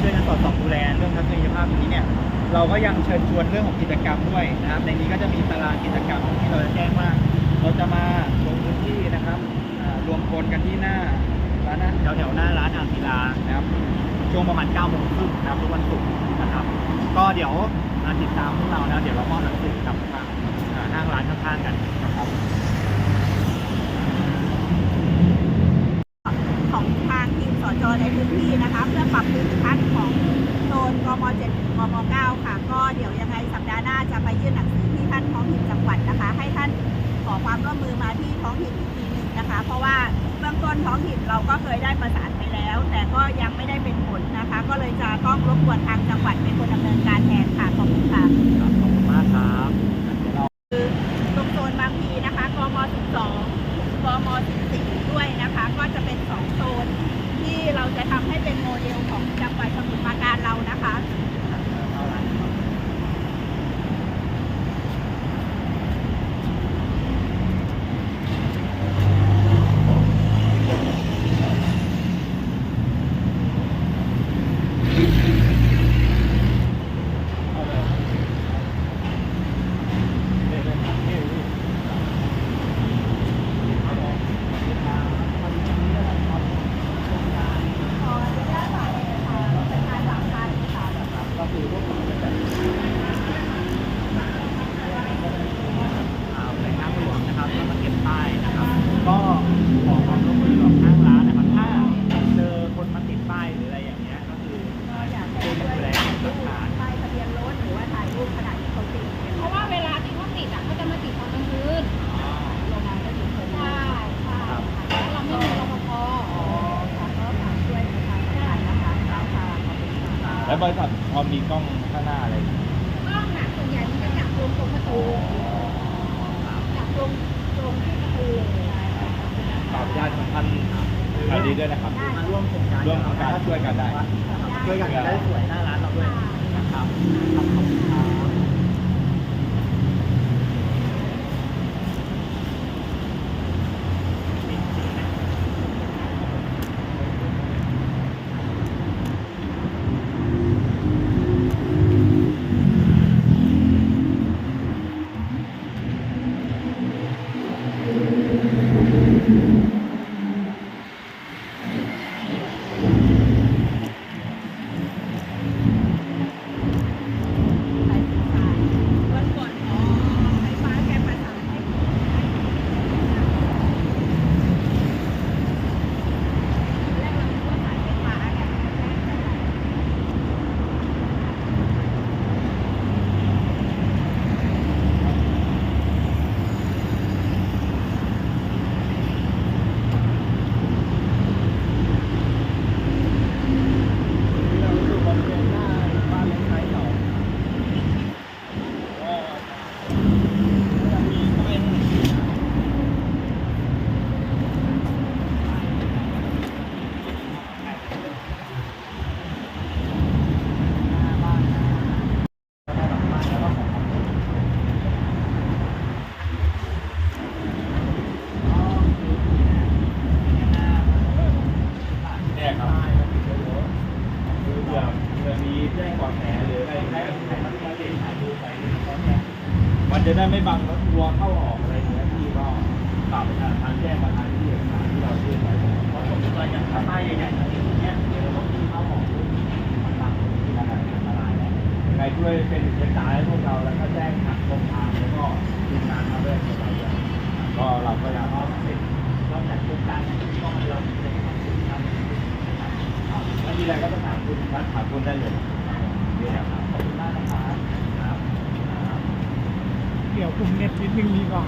ช่วยกันสอดส่องดูแลเรื่องทัศนียภาพอย่างนี้เนี่ยเราก็ยังเชิญชวนเรื่องของกิจกรรมด้วยนะครับในนี้ก็จะมีตารางกิจกรรมที่เราจะแจ้งว่าเราจะมาลงพื้นที่นะครับรวมพลกันที่หน้าร้านแถวแถวๆหน้าร้านอ่างศิลานะครับช่วงประมาณ9โมงครึ่งนะครับทุกวันศุกร์นะครับ ก็เดี๋ยวมาติดตามพวกเรานะเดี๋ยวเรามอบหนังสือกับทางห้างร้านข้างๆกันนะครับของ ทางทีมสจในพื้นที่นะคะ เพื่อปรับภูมิทัศน์ของโซนกม7ถึงกม9ค่ะ ก็เดี๋ยวยังไงสัปดาห์หน้าจะไปยื่นหนังสือที่ท่านท้องถิ่นจังหวัดนะคะ ให้ท่านขอความร่วมมือมาที่ท้องถิ่นอีกทีหนึ่งนะคะ เพราะว่าเบื้องต้นท้องถิ่นเราก็เคยได้ประสานไปแล้ว แต่ก็ยังไม่ได้เป็นผลนะคะ ก็เลยจะต้องรบกวนทางจังหวัดเป็นคนดำเนินการแทนค่ะขอบคุณค่ะครับขอบคุณมากครับเดี๋ยวเราตรงโซนบางพีนะคะกม12กม14ด้วยนะคะ ก็จะเป็น2โซนที่ เราจะทำให้เป็นโมเดลของจังหวัดสมุทรปราการเรานะคะ ขออนุญาตฝากเอกสารเป็นลายสามพันค่ะ ก็คือพวกผมจะจัดอ่าแหล่งน้ำหลวงนะครับแล้วมาเก็บป้ายนะครับ ก็ขอความร่วมมือกับทางร้านนะครับ ถ้าเจอคนมาติดป้ายหรืออะไรอย่างเงี้ยก็คือ ก็อยาก ช่ จะ วย ช่วย ดูแล ถ่ายรู รั ป กษา ป้ายทะเบียนรถหรือว่าถ่ายรูปขณะที่เขาติดเนี่ย เพราะว่าเวลาที่เขาติดอะเขาจะมาติดตอนกลางคืน โรงงานก็อยู่คน ใช่ นี้ ใช่ค่ะแล้วเราไม่มีรปภ อ๋อค่ะก็ฝากช่วยประชาสัมพันธ์นะคะค่ะค่ะขอบคุณค่ะ แล้ว บริษัทพอมีกล้องข้างหน้าอะไรอย่างเงี้ย กล้องหนักส่วนใหญ่มันจะจับลงตรงประตูจับลงตรงที่ประตูเลย ฝากญาติของท่านทางนี้ด้วยนะครับ มาร่วมโครงการ ร่วมโครงการช่วยกันได้ ช่วยกันจะได้สวยหน้าร้านเราด้วยนะครับขอบคุณครับ สายสื่อสารวันก่อนขอไฟฟ้าแกประสานให้แรกเราคิดว่าสายไฟฟ้าเนี่ยมันแจ้งเท่าไหร่ เราอยู่บริเวณหน้าบ้านเล็กไทยสองก็จะมีป้ายให้เห็นหน้าบ้านนะแล้วก็หลังบ้านแล้วก็ของ เนี่ยครับคือเผื่อเผื่อมีแจ้งเบาะแสหรืออะไรให้ให้มันมาติดถ่ายรูปไปมัน จะได้ไม่บังรถทัวเข้าออกอะไรอย่างเงี้ยที่ก็ฝากประชาทานแจ้งมาทางที่เอการที่เรายื่นไปเพราะผมก็อย่างถ้าป้ายใหญ่ๆอย่างเงี้ยเดี๋ยวรถที่เข้าออกรุ่นมันบังที่ร้านอันตรายแล้วยังไงช่วยเป็นเอกสารให้พวกเราแล้วก็แจ้งทางตรงทางแล้วก็ทีมงานมาด้วยพวกเราด้วยก็เราก็อยากเราเสร็จเราจัดโครงการอย่ก็มันเราจะได้ความสุขครับถ้ามีอะไรก็ต้องถามคุณทัดถามคุณได้เลยนี่ครับ ขอบคุณมากนะครับครับ เดี๋ยว คุมเน็ตนิดนึงดีกว่า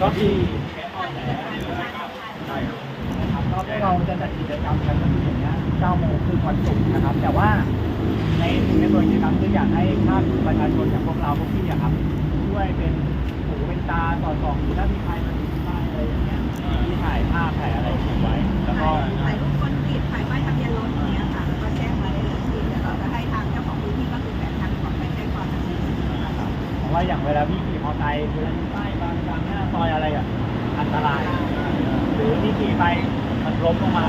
ก็ที่ก็เราจะจัดกิจกรรมกันก็คืออย่างเงี้ย9โมงคือวันศุกร์นะครับ แต่ว่าในในส่วนกิจกรรมคืออยากให้ภาคประชาชนอย่างพวกเราพวกพี่อะครับช่วยเป็นหูเป็นตาสอดส่องถ้ามีใครมาติดป้ายอะไรอย่างเงี้ยที่ถ่ายภาพถ่ายอะไรเก็บไว้แล้วก็ถ่ายรูปคนติดถ่ายป้ายทะเบียนรถอย่างเงี้ยค่ะแล้วก็แจ้งมาได้เลยที่เดี๋ยวเราจะให้ทางเจ้าของพื้นที่ก็คือแฝงทางของไปแจ้งความดำเนินคดีค่ะเพราะว่าอย่างเวลาพี่ขี่มอเตอร์ไซค์เวลาอยู่ป้ายบางกลาง หน้าซอยอะไรอะ อันตราย หรือที่ขี่ไปมันล้มลงมา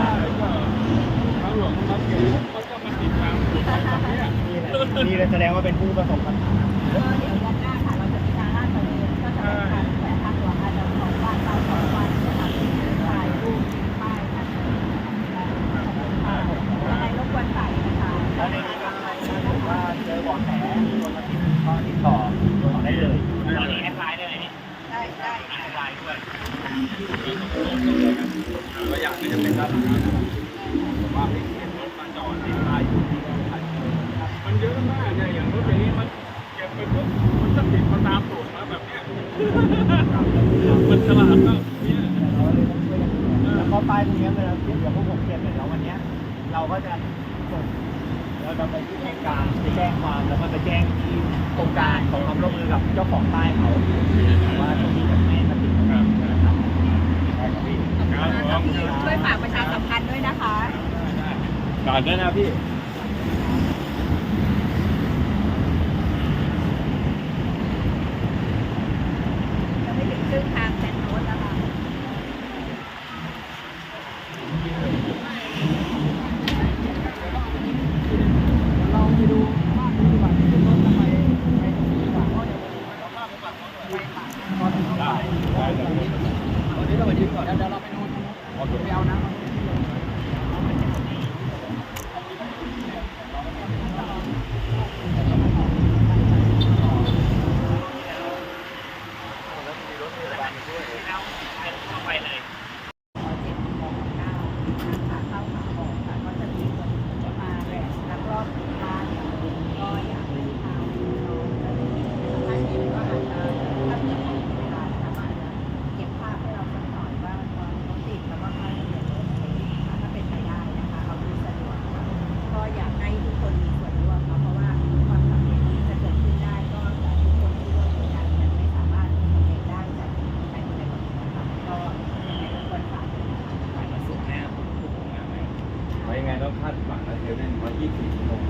ทางหลวงเขาเก็บเขาจะมาติดตามจุดตรงนี้นี่แหละนี่เลยแสดงว่าเป็นผู้ประสบปัญหา ก็เดี๋ยวยันหน้าค่ะเราจะมีการลาดตระเวนก็จะเป็นการแฝงทางหลวงอาจจะสองวันเราสองวันนะคะถ่ายรูปป้ายกันยังไงรบกวนใส่นะคะ แล้วในนี้ก็ถ้าว่าเจอเบาะแสมีคนมาติดก็ติดต่อต่อได้เลยตอนนี้แอดไลน์ได้เลยนี่ ได้ได้ แอดไลน์ด้วย ก็อยากจะเป็นด้านหลังว่าให้เห็นรถมาจอดติดป้ายอยู่ที่ต้องถ่ายมันเยอะมากเนี่ ยอย่างรถอย่างนี้มันเก็บไปปุ๊บมันจะติดมาตามตูดมาแบบเนี้ยมันฉลาดมากเนี่ยเราเลยต้องช่วยกันแล้วก็ป้ายพวกนี้เวลาเก็บอย่างพวกผมเก็บเนี่ยแล้ววันเนี้ยเราก็จะส่งเราจะไปที่โครงการไปแจ้งความแล้วก็ไปแจ้งที่โครงการของความร่วมมือกับเจ้าของป้ายเขาว่าตรงนี้จะไม่มาติดนะครับได้ครับพี่ครับผมช่วยฝากประชาสัมพันธ์ด้วยนะคะก่อนด้วยนะพี่ จะไม่ถึง ครึ่งทางแซงโน้นแล้วค่ะ ลองไปดูบ้านนี้ดีกว่าที่รถจะไปไปตรงนี้ดีกว่าเพราะเดี๋ยวพอถึงได้ วันนี้เราไปยืนก่อนแล้วเดี๋ยวเราไปนู่นขอตัวไปเอาน้ำ เจ็ดโมงเก้าขาเข้าขาออกค่ะก็จะมีคนมาแวะแล้วก็ร้านก็อยากให้ทางน้องจะได้ถ้าเห็นก็อาจจะถ้าเกิดมีเวลานะคะอาจจะเก็บภาพให้เราสักหน่อยว่าตอนรถติดแล้วก็ค่าเดินรถอะไรอย่างเงี้ยค่ะถ้าเป็นไปได้นะคะเอาดูสะดวกค่ะก็อยากให้ทุกคนมีส่วนร่วมค่ะเพราะว่าความสำเร็จที่จะเกิดขึ้นได้ก็แต่ทุกคนที่ร่วมมือกันยังไม่สามารถสำเร็จได้จากใครคนใดคนหนึ่งนะคะก็ยังไงก็ควรฝากด้วยนะคะ ถ่ายมาสุดแน่ผมทุกงานเลยไว้ยังไงต้องคาดหวังนะเทลเล่นว่า24ชั่วโมง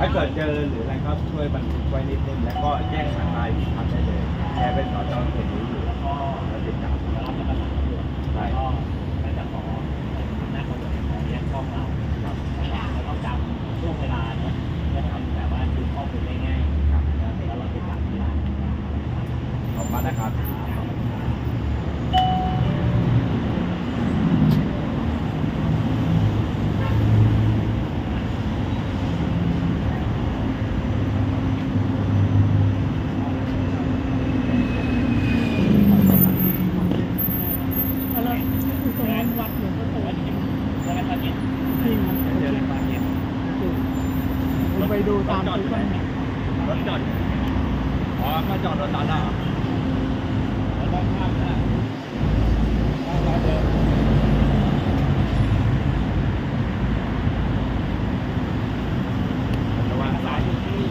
ถ้าเกิดเจอหรืออะไรก็ช่วยบั นิดนึงแล้วก็แจ้งทางไลน์ที่ทำได้เลยแชร์เป็นสอจอเห็นรู้อยู่แล้วก็ติดตามเราจะประสานอยู่แล้วก็น่าจะขอหน้าคนขอแยกช่องเราครับเราต้องจำช่วงเวลาเนาะเพื่อทำแบบว่าดูข้อมูลได้ง่ายครับแล้วเราติดตามได้ ขอบคุณนะครับ อะไรคือตรงนั้นวัดหลวงพ่อโตจริง แล้วก็จะมี จริง เจอในความเย็น ผมไปดูตามที่มัน รถจอดอ๋อมาจอดรถตอนแล้วเหรอ แล้วก็ข้ามนะ ระวังซ้ายอยู่ที่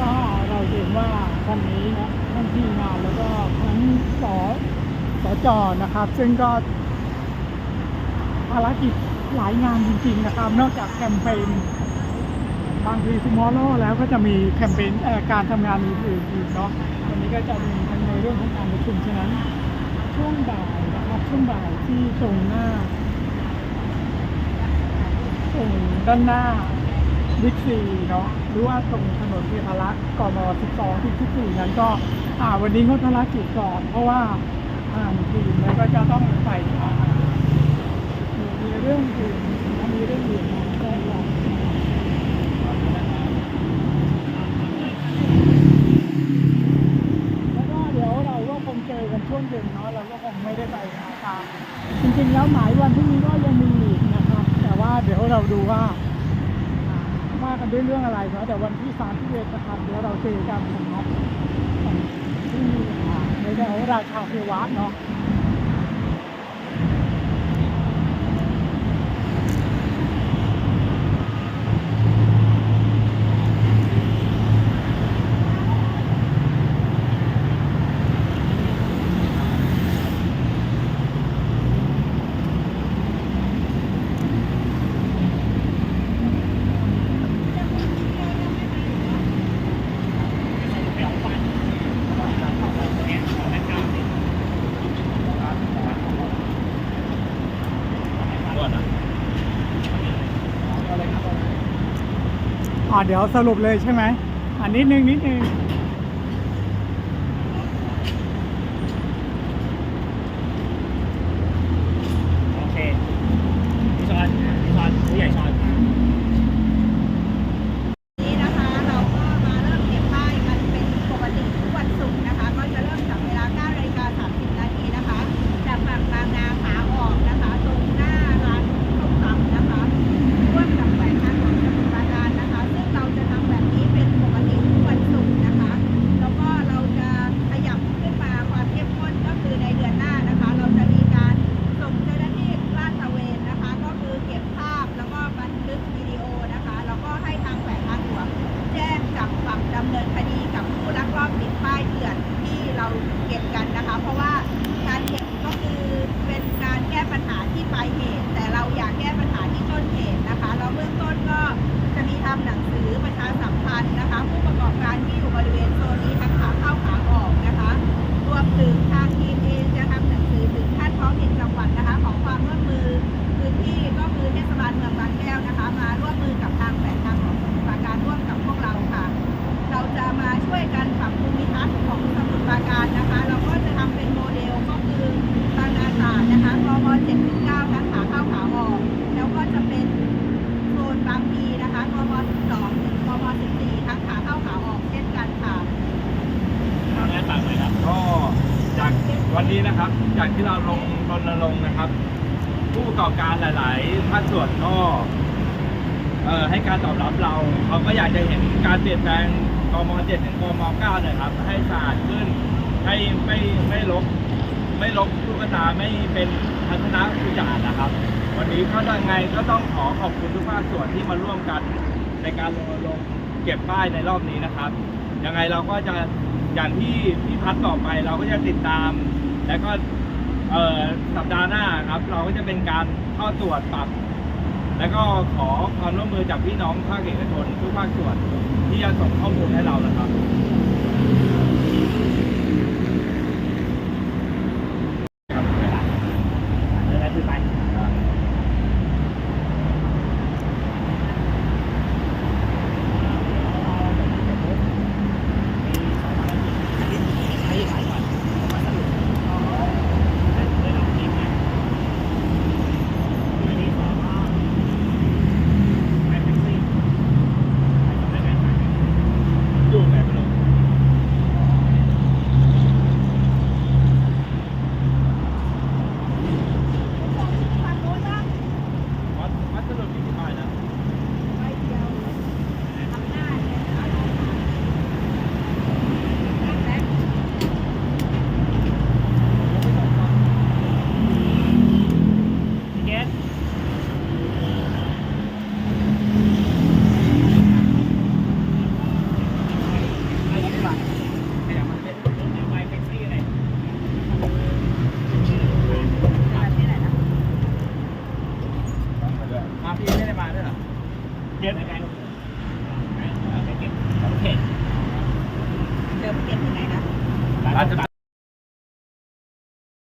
ก็เราเห็นว่าวันนี้นะท่านที่งานแล้วก็ทั้งส สจนะครับ ซึ่งก็ภารกิจหลายงานจริง ๆ นะครับ นอกจากแคมเปญบางทีทูมอร์โลแล้วก็จะมีแคมเปญการทำงานอื่นๆอีกเนาะวันนี้ก็จะมีทั้งในเรื่องของการประชุมฉะนั้นช่วงบ่ายนะครับช่วงบ่ายที่ตรงหน้าตรงด้านหน้าวิกซีเนาะหรือว่าตรงถนนเทพารักษ์กม12ถึง14 นั้นก็อ่าวันนี้งดภารกิจก่อนเพราะว่าานคืนแล้วก็จะต้องไปมีเรื่องอื่นมีเรื่องอื่นก็ลแล้วก็เดี๋ยวเราก็คงเจอกันช่วงเย็นเนาะเราก็คงไม่ได้ไปตามจริงๆแล้วหมายวันพรุ่งนี้ก็ยังมีอีกนะครับ แต่ว่าเดี๋ยวเราดูว่าว่ากันด้วยเรื่องอะไรเนาะแต่วันที่สามที่เอ็ดนะครับเดี๋ยวเราเจอกันนะครับ แล้วราชาเทวะเนาะ อ๋อเดี๋ยวสรุปเลยใช่ไหมอันนิดนึงนิดนึง ปรกอบการหลาย ๆ ภาคส่วนก็เอ่อให้การตอบรับเราเขาก็อยากจะเห็นการเปลี่ยนแปลงกมเจ็7ถึงกมเก้าเลยครับ ให้สะอาดขึ้น ให้ไม่ไม่ลบไม่ลบลูกตาไม่เป็นทัศนศึกษานะครับ วันนี้ก็ยังไงก็ต้องขอขอบคุณทุกภาคส่วนที่มาร่วมกันในการลงลงเก็บป้ายในรอบนี้นะครับ ยังไงเราก็จะอย่างที่พี่พัดต่อไปเราก็จะติดตาม และก็ สัปดาห์หน้าครับ เราก็จะเป็นการเข้าตรวจปรับแล้วก็ขอความร่วมมือจากพี่น้องภาคเอกชนทุกภาคส่วนที่จะส่งข้อมูลให้เรานะครับ